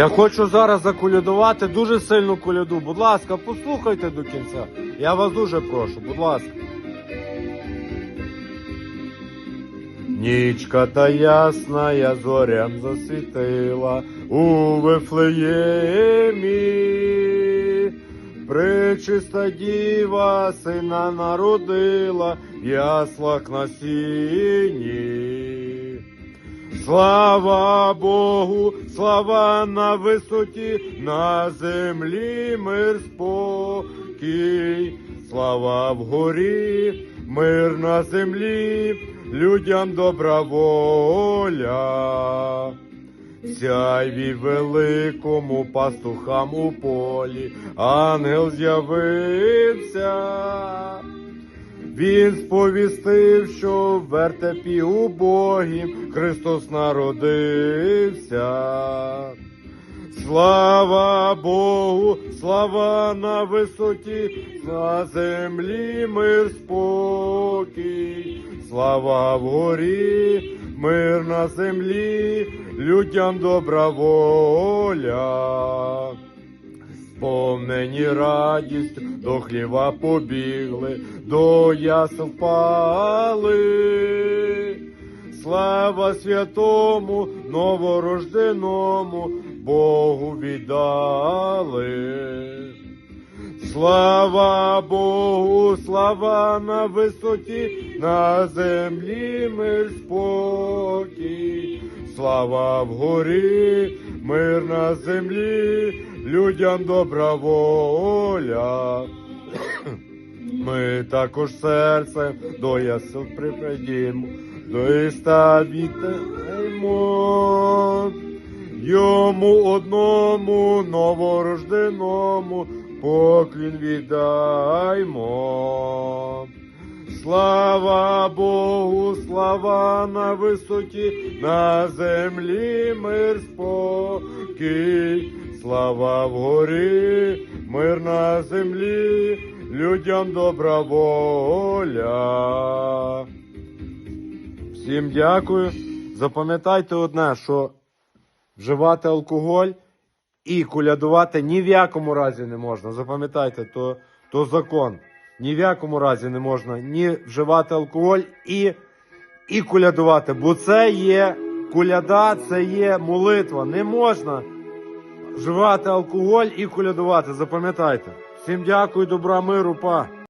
Я хочу зараз заколядувати дуже сильну коляду. Будь ласка, послухайте до кінця. Я вас дуже прошу, будь ласка. Нічка та ясна, я зорям засвітила у Вифлеємі. Пречиста діва сина народила в яслах на сіні. Слава Богу, слава на висоті, на землі мир спокій, слава вгорі, мир на землі, людям добра воля. Сяйві великому пастухам у полі, ангел з'явився. Він сповістив, що в вертепі убогім Христос народився. Слава Богу, слава на висоті, на землі мир спокій, слава вгорі, мир на землі, людям добра воля. Сповнені радістю до хліва побігли, до ясел впали. Слава святому новорожденому Богу віддали. Слава Богу, слава на висоті, на землі мир спокій, слава вгорі, мир на землі, людям добра воля. Ми також серцем до ясел припадімо, до іста вітаємо. Йому одному новорожденому поклін віддаймо. Слава Богу, слава на висоті, на землі мир спокій, слава вгорі, мир на землі, людям добра воля. Всім дякую. Запам'ятайте одне, що вживати алкоголь і колядувати ні в якому разі не можна. Запам'ятайте, то, то закон. Ні в якому разі не можна ні вживати алкоголь і, і кулядувати. Бо це є куляда, це є молитва. Не можна вживати алкоголь і кулядувати. Запам'ятайте. Всім дякую, добра миру, па.